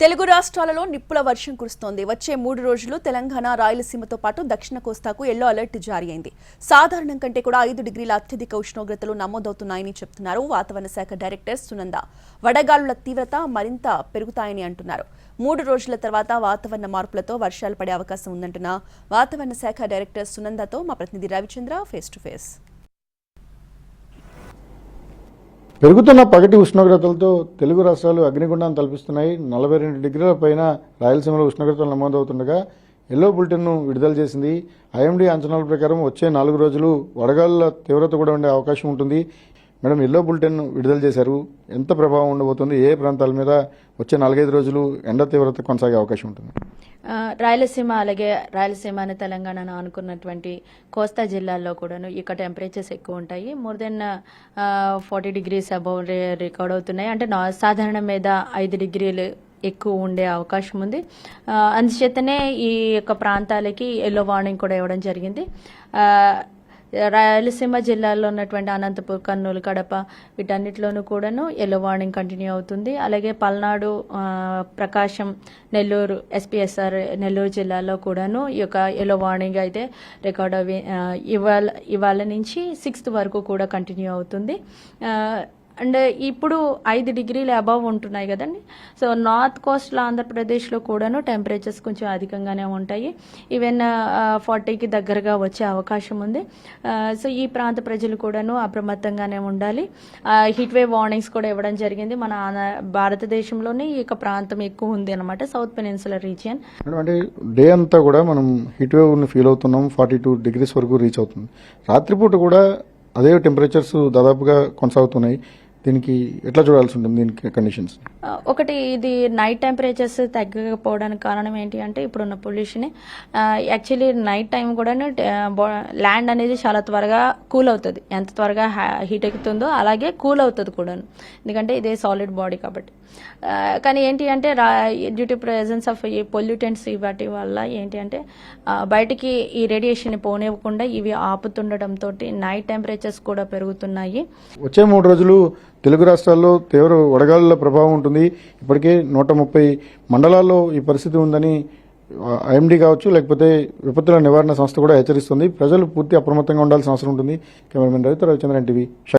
తెలుగు రాష్ట్రాలలో నిప్పుల వర్షం కురుస్తోంది. వచ్చే మూడు రోజులు తెలంగాణ రాయలసీమతో పాటు దక్షిణ కోస్తాకు ఎల్లో అలర్ట్ జారీ అయింది. సాధారణం కంటే కూడా ఐదు డిగ్రీల అత్యధిక ఉష్ణోగ్రతలు నమోదవుతున్నాయని చెప్తున్నారు వాతావరణ శాఖ డైరెక్టర్ సునంద. వడగాలుల తీవ్రత మరింత పెరుగుతాయని అంటున్నారు. మూడు రోజుల తర్వాత వాతావరణ మార్పులతో వర్షాలు పడే అవకాశం ఉందంటున్న వాతావరణ శాఖ డైరెక్టర్ సునందతో మా ప్రతినిధి రవిచంద్ర ఫేస్ టు ఫేస్ పెరుగుతున్న పగటి ఉష్ణోగ్రతలతో తెలుగు రాష్ట్రాలు అగ్నిగుండాన్ని తలపిస్తున్నాయి. నలభై రెండు డిగ్రీల పైన రాయలసీమలో ఉష్ణోగ్రతలు నమోదవుతుండగా ఎల్లో బులెటిన్ను విడుదల చేసింది. ఐఎండీ అంచనాల ప్రకారం వచ్చే నాలుగు రోజులు వడగాలుల తీవ్రత కూడా ఉండే అవకాశం ఉంటుంది. మేడం ఎల్లో బులెటిన్ విడుదల చేశారు. ఎంత ప్రభావం ఉండబోతుంది? ఏ ప్రాంతాల మీద వచ్చే నాలుగైదు రోజులు ఎండ తీవ్రత కొనసాగే అవకాశం ఉంటుంది? రాయలసీమ అలాగే రాయలసీమ అని తెలంగాణను అనుకున్నటువంటి కోస్తా జిల్లాల్లో కూడాను ఇక టెంపరేచర్స్ ఎక్కువ ఉంటాయి. More than forty degrees above record అవుతున్నాయి. అంటే నా సాధారణ మీద ఐదు డిగ్రీలు ఎక్కువ ఉండే అవకాశం ఉంది. అందుచేతనే ఈ యొక్క ప్రాంతాలకి ఎల్లో వార్నింగ్ కూడా ఇవ్వడం జరిగింది. రాయలసీమ జిల్లాలో ఉన్నటువంటి అనంతపూర్ కర్నూలు కడప వీటన్నిటిలోనూ కూడాను ఎల్లో వార్నింగ్ కంటిన్యూ అవుతుంది. అలాగే పల్నాడు ప్రకాశం నెల్లూరు ఎస్పీఎస్ఆర్ నెల్లూరు జిల్లాలో కూడాను ఈ యొక్క ఎల్లో వార్నింగ్ అయితే రికార్డ్ అవి ఇవాళ ఇవాళ నుంచి సిక్స్త్ వరకు కూడా కంటిన్యూ అవుతుంది. అండ్ ఇప్పుడు ఐదు డిగ్రీలు అబవ్ ఉంటున్నాయి కదండి. సో నార్త్ కోస్ట్లో ఆంధ్రప్రదేశ్లో కూడాను టెంపరేచర్స్ కొంచెం అధికంగానే ఉంటాయి. ఈవెన్ ఫార్టీకి దగ్గరగా వచ్చే అవకాశం ఉంది. సో ఈ ప్రాంత ప్రజలు కూడాను అప్రమత్తంగానే ఉండాలి. హీట్ వేవ్ వార్నింగ్స్ కూడా ఇవ్వడం జరిగింది. మన భారతదేశంలోనే ఈ యొక్క ప్రాంతం ఎక్కువ ఉంది అనమాట సౌత్ పెనిన్సులర్ రీజియన్. అంటే డే అంతా కూడా మనం హీట్ వేవ్ ఫీల్ అవుతున్నాం ఫార్టీ టూ డిగ్రీస్ వరకు రీచ్ అవుతుంది. రాత్రిపూట కూడా అదే టెంపరేచర్స్ దాదాపుగా కొనసాగుతున్నాయి. దీనికి ఎట్లా చూడాల్సి ఉంటుంది దీనికి కండిషన్స్ ఒకటి ఇది నైట్ టెంపరేచర్స్ తగ్గకపోవడానికి కారణం ఏంటి అంటే ఇప్పుడున్న పొల్యూషన్ యాక్చువల్లీ నైట్ టైం కూడా ల్యాండ్ అనేది చాలా త్వరగా కూల్ అవుతుంది. ఎంత త్వరగా హీట్ ఎక్కుతుందో అలాగే కూల్ అవుతుంది కూడా ఎందుకంటే ఇదే సాలిడ్ బాడీ కాబట్టి. కానీ ఏంటి అంటే డ్యూ టు ప్రెజెన్స్ ఆఫ్ ఈ పొల్యూటెంట్స్ వాటి వల్ల ఏంటి అంటే బయటికి ఈ రేడియేషన్ పోనివ్వకుండా ఇవి ఆపుతుండటంతో నైట్ టెంపరేచర్స్ కూడా పెరుగుతున్నాయి. వచ్చే మూడు రోజులు తెలుగు రాష్ట్రాల్లో తీవ్ర వడగాలుల ప్రభావం ఉంటుంది. ఇప్పటికే నూట ముప్పై మండలాల్లో ఈ పరిస్థితి ఉందని ఐఎండీ కావచ్చు లేకపోతే విపత్తుల నివారణ సంస్థ కూడా హెచ్చరిస్తుంది. ప్రజలు పూర్తి అప్రమత్తంగా ఉండాల్సిన అవసరం ఉంటుంది. Cameraman Ravitha Ravichandran TV